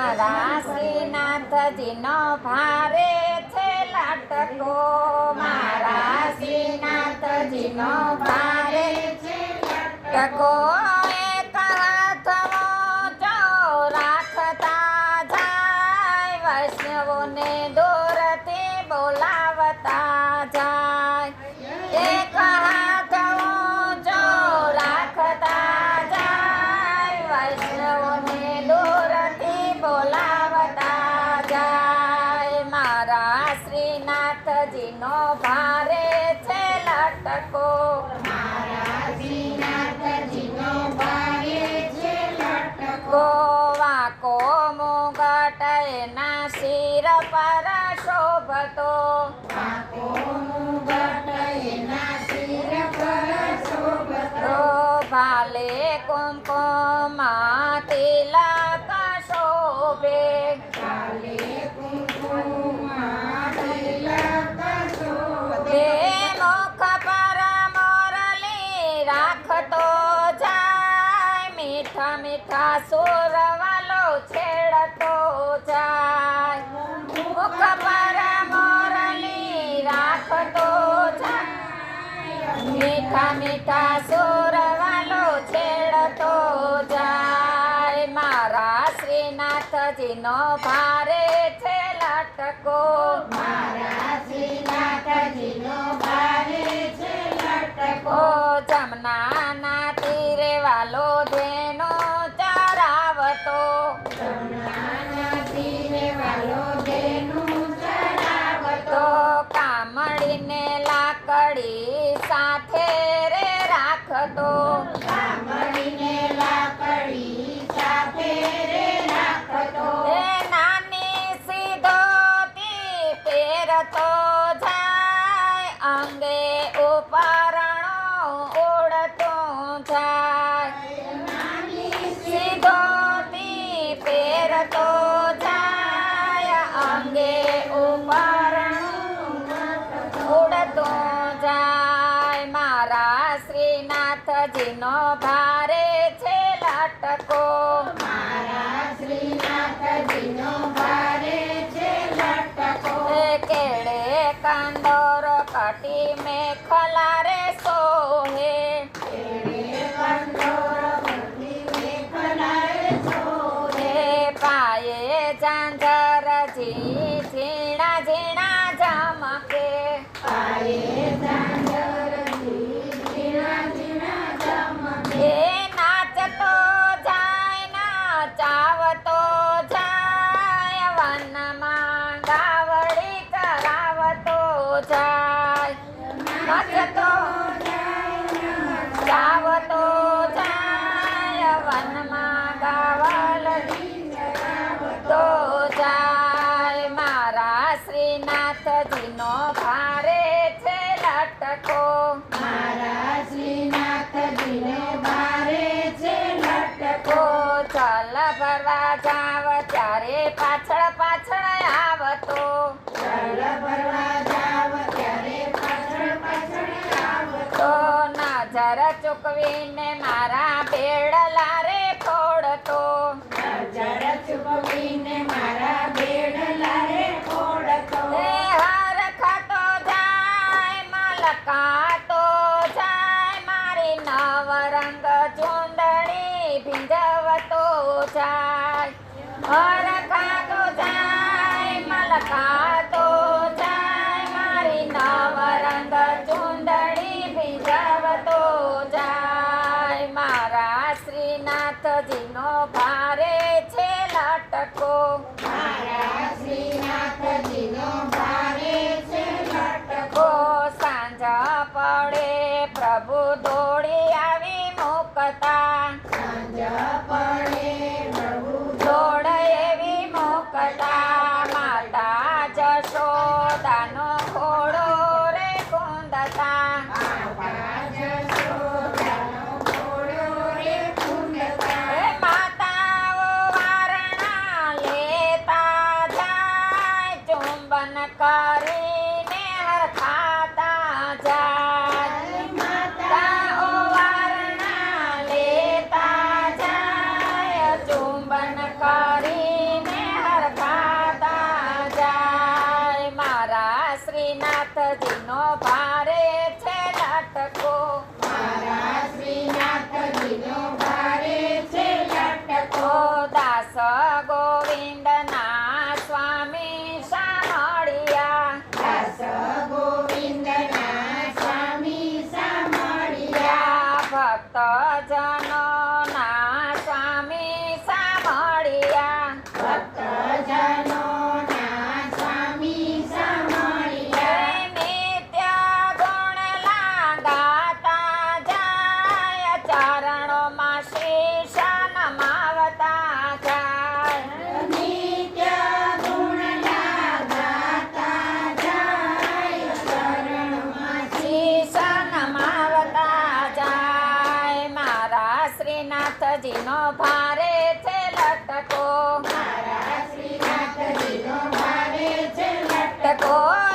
મારા શ્રીનાથજીનો ભારે છે લાટકો. મારા શ્રીનાથજીનો ભારે છે લાટકો. શ્રીનાથજીનો ભારે છે લટકો. ગોવા કો મુગટ એના શિર પર શોભતો. ભાલે કુમકુમા મીઠા સુરવાલો સુર વાલો છેડતો જાય. મુખ પર મોરલી રાખતો જાય. મીઠા મીઠા સુરવાલો છેડતો જાય. મારા શ્રીનાથજીનો ભારે છે લટકો. ઓ જમનાના તીરે વાલો શ્રીનાથજીનો ભારે છે લટકો. એ કેળે કાંદોર કાટી મે ખલારે સોહે. પાયે ઝીણા ઝીણા ચાલ ભરવા જાવ ત્યારે પાછળ પાછળ આવતો. તો નજર ચૂકવીને મારા બેડલા શ્રીનાથજીનો ભારે છે લટકો. મારા શ્રીનાથજીનો ભારે છે લટકો. સાંજ પડે પ્રભુ દોડી આવી મોકતા. સાંજ પડે પ્રભુ દોડે એવી મોકતા. માતા જશોદાનો ઘોડો રે કુંદતા. કરીને હરખાતા જાય. લેતા જાય. ચુંબન કરીને હરખાતા જાય. મારા શ્રીનાથજી રાખતા જાના. શ્રીનાથજીનો ભારે છે લટકો. મારા શ્રીનાથજીનો ભારે છે લટકો.